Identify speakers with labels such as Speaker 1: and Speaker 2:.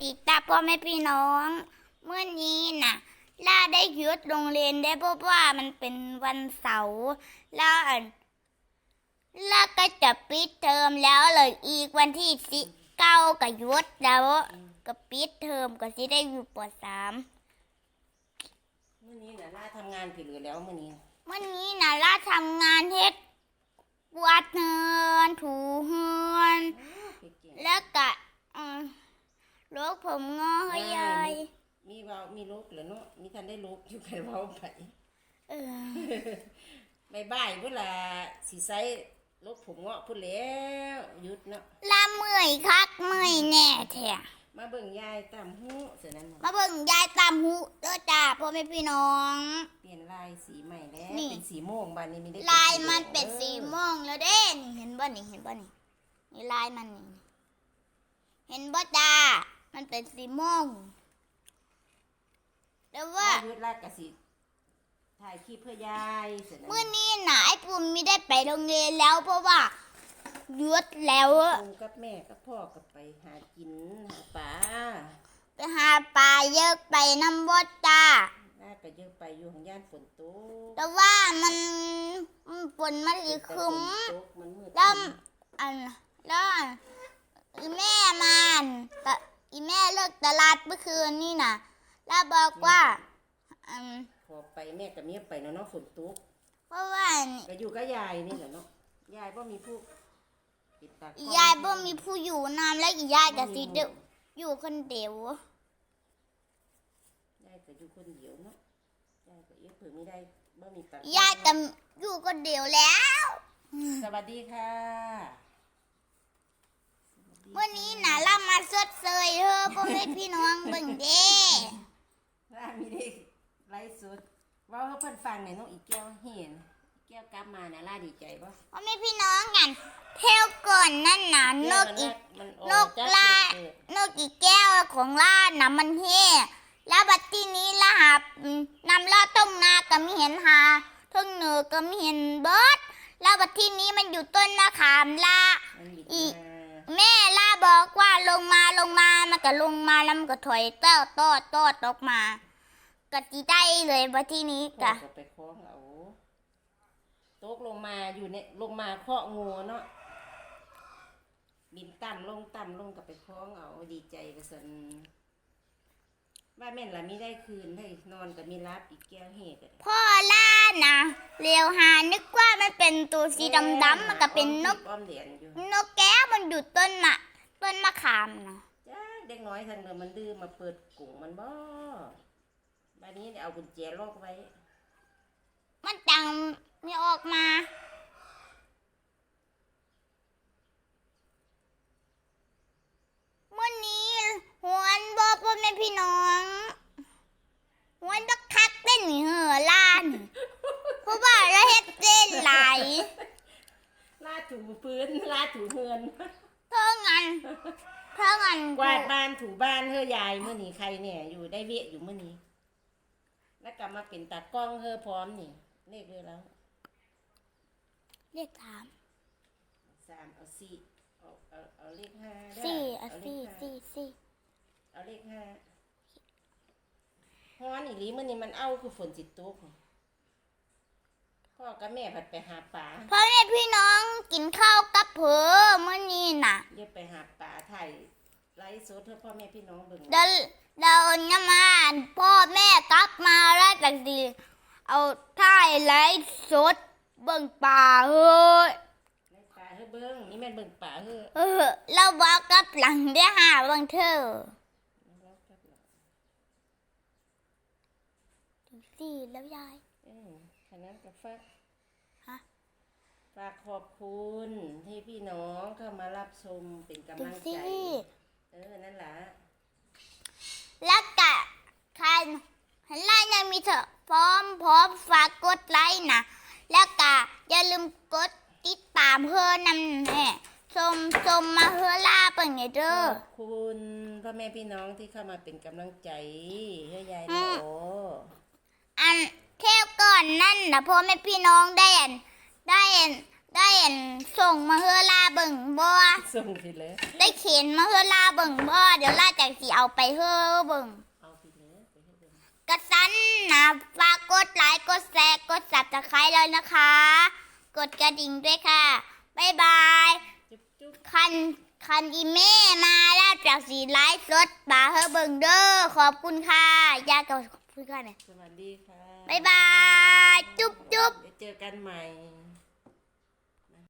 Speaker 1: ดีตาพ่อแม่พี่น้อง เมื่อนี้น่ะล่าได้หยุดโรงเรียนได้เพราะว่ามันเป็นวันเสาร์แล้วอันล่าก็จะปิดเทอมแล้วเลยอีกวันที่สิเก้าก็หยุดแล้วก็ปิดเทอมก็สิได้อยู่ปสาม
Speaker 2: มื่อนี้น่ะล่าทำงานผิดหรือแล้วมื่อนี้
Speaker 1: เมื่อนี้น่ะล่าทำงานเฮ็ดกวาดเฮือนถูเฮือน
Speaker 2: เก่ง
Speaker 1: แล้วก็อืม ลูกผมงอให้ยาย
Speaker 2: ๆมีเว้ามีลูกเหรือเนาะมีท่านได้ลูกอยู่กันเว้าไป
Speaker 1: เออ
Speaker 2: บายบายเวลาสิใส่ลูกผมเงาะพุ่นแล้วหยุดเนาะ
Speaker 1: ลาเมื่อยคักเมื่อยแน่แท้
Speaker 2: มาเบิ่งยายตามหูเสียนั้นน่ะ
Speaker 1: มาเบิ่งยายตามหูเด้อจ้าพ่อแม่พี่น้อง
Speaker 2: เปลี่ยนลายสีใหม่แล้ว
Speaker 1: นี่
Speaker 2: เป็นสีม่วงบานนี้มีได้
Speaker 1: ลายมันเป็นสีม่วงแล้วเด้นี่เห็นบ่นี่เห็นบ่นี่นี่ลายมันนี่เห็นบ่จ้า มันเป็นสีม่วงแต่ว่า
Speaker 2: ว่าหยุดลากกะสิถ่ายคลิปเพื่อยายเสียนั้น
Speaker 1: เมื่อนี้น่ะไอ้ปุ่มไม่ได้ไปโรงเรียนแล้วเพราะว่าหยุดแล้ว
Speaker 2: ปู่กับแม่กับพ่อกับไปหากินหาปลา
Speaker 1: ไปหาปลาเยอะไปน้ำบ่จ้า
Speaker 2: ลากก็เยอะไปอยู่ของย่านฝนตก
Speaker 1: แต่ว่ามันมันฝนมันสิครึ้ม
Speaker 2: แต่ฝนตกมันมืด
Speaker 1: แล้วอันแล้วอีแม่มันตะ อีแม่เลิกตลาดเมื่อคืนนี่น่ะแล้วบอกว่าอืม
Speaker 2: พอไปแม่กับเมียไปเนาะเนาะฝนตก
Speaker 1: เพราะว่า
Speaker 2: ก็อยู่กับยายนี่แหละเนาะยายบ่มีผู้ปิดปาก
Speaker 1: อียายบ่มีผู้อยู่นำและอียายก็สิเดยวอยู่คนเดียวยา
Speaker 2: ยก็อยู่คนเดียวเนาะยายก็เอ๊ะเผื่อไม่ได้บ่มีปาก
Speaker 1: อียายก็อยู่คนเดียวแล้ว
Speaker 2: สวัสดีค่ะ สวัสดี
Speaker 1: วันนี้น่ะเรามาสดเซยเฮ้อพ่อแม่พี่น้องเบิ่งเด้
Speaker 2: ล่ามีได้ไลฟ์สดเว่าให้เพิ่นฟังหน่อยเนาะอีแก้วเห็นอีแก้วกลับมาน่ะล่าดีใจบ่
Speaker 1: พ่อแม่พี่น้องกันเที่ยวก่อนนั่นน่ะนกอี
Speaker 2: มันอ
Speaker 1: น
Speaker 2: อก
Speaker 1: ก
Speaker 2: จาก
Speaker 1: ลา
Speaker 2: เกิด
Speaker 1: นกอีแก้วของล่าน่ะมันเฮ่แล้วบัดที่นี้ละหับนำล่าต้มนาก็ไม่เห็นหาทุ่งเหนือก็ไม่เห็นเบิดแล้วบัดที่นี้มันอยู่ต้นมะขามล่า
Speaker 2: มันบิด
Speaker 1: อี
Speaker 2: มา
Speaker 1: แม่ล่า บอกว่าลงมาลงมา มันก็ลงมาแล้วมันก็ถอยเต้าตอดตอดออกมาก็จีได้เลยบัดที่นี้
Speaker 2: พ่อ
Speaker 1: ก็
Speaker 2: ก็ไปคล้องเอาตกลงมาอยู่ในลงมาเคาะงูเนาะบินต่ำลงต่ำลงกับไปคล้องเอาดีใจกระสันว่าแม่นละมีได้คืนได้นอนกับมีรับอีกแก้วเฮกอะ
Speaker 1: พ่อล่านะเรียวหานึกว่ามันเป็นตัวสีดำๆมันก็เป็นนก
Speaker 2: อ้อมเหรียญอยู่
Speaker 1: นกแก้วมันอยู่ต้นมะ ต้นมะขามนะ
Speaker 2: จ้าเด็กน้อยทางเดิมมันดื้อมาเปิดกุ่งมันบ่บ้านนี้เอากุญแจล็อกไว้
Speaker 1: มันจังไม่ออกมาเมื่อนี้หวนบอพ่อแม่พี่น้องหวนบักคักเต้นนี่เหอะล้าน เพราะว่าเราเฮ็ดเต้นไหลาย
Speaker 2: ลาดถูพื้น ลาดถูเฮือน
Speaker 1: เท่างั้นเท่างั้น
Speaker 2: กวาดบ้านถูบ้านเฮอยายเมื่อนี้ใครเนี่ย อยู่ได้เวียอยู่เมื่อนี้ แล้วกลับมาเป็นตากล้องเฮอพร้อมนี่เลขเลยแล้ว
Speaker 1: เรียกถาม
Speaker 2: สามเอาสี่เอาเอาเอาเลขห้าได้
Speaker 1: สี่อะ
Speaker 2: เาเล
Speaker 1: สี่
Speaker 2: ขห้า
Speaker 1: สี่สี่
Speaker 2: เอาเลขห้าฮ้อนอีหลีมื่อนี้มันเอาคือฝนจิตตกพ่อกับแม่ผัดไปหาปลา
Speaker 1: พ่อแม่พี่น้องกินข้าวกับเผอเมื่อนี้น่ะ
Speaker 2: เรียกไปหาปลาไทยไล ฟ์สดเพื่อพ่อแม่พี่น้องเบิ่ง
Speaker 1: เดินเดินน้ำมันพ่อแม่กลับมาแล้วจากดีเอาท่ายไลฟ์สดเบิ่งป่าเฮ้ย
Speaker 2: ไลฟ์ปลาเฮ้อเบิ่งนี่แม่นเบิ่งปลาเฮ้อ
Speaker 1: เออเราบอกกับหลังได้หาบางเธอถึงสี่แล้วยาย
Speaker 2: เออฉะนั้นก็ฝาก
Speaker 1: ฮะ
Speaker 2: ฝากขอบคุณที่พี่น้องเข้ามารับชมเป็นกำ
Speaker 1: ถึง
Speaker 2: ลังใจ
Speaker 1: สี่
Speaker 2: เออ นั่นแหละ
Speaker 1: แล้วกะใครเห็นไลน์ยังมีเถอะพร้อมพร้อมฝากกดไลค์นะ แล้วกะอย่าลืมกดติดตามเพื่อนำแน่ชมชมมาเพื่อลาเป็นไง
Speaker 2: ข
Speaker 1: เด้อ
Speaker 2: อบคุณพ่อแม่พี่น้องที่เข้ามาเป็นกำลังใจให้ยาย
Speaker 1: อื
Speaker 2: นะ
Speaker 1: ม
Speaker 2: โอ้
Speaker 1: อันเที่ยวก่อนนั่นนะพ่อแม่พี่น้องได้อันได้อัน ได้อันส่งมาเฮือลาเบิ่งบ่
Speaker 2: ส่งสิเลย
Speaker 1: ได้เขียนมาเฮือลาเบิ่งบ่เดี๋ยวลาจากสิเอาไปเฮือเบิ่ง
Speaker 2: เอาสิเลยไปให้เบิ่ง
Speaker 1: กระสันนะฝากกดไลค์กดแชร์กดสับตะไคร้เลยนะคะ กดกระดิ่งด้วยค่ะบ๊ายบาย
Speaker 2: จุ๊บจุ๊บ
Speaker 1: คันคันอีเม่มาแล้วจากสีไลฟ์สดบาเฮอเบิงเด้อขอบคุณค่ะยากับขอบคุณค่ะเนี่ย
Speaker 2: สวัสดีค่ะ
Speaker 1: บ๊ายบายจุ๊บจุ๊บ
Speaker 2: เดี๋ยวเจอกันใหม่
Speaker 1: บ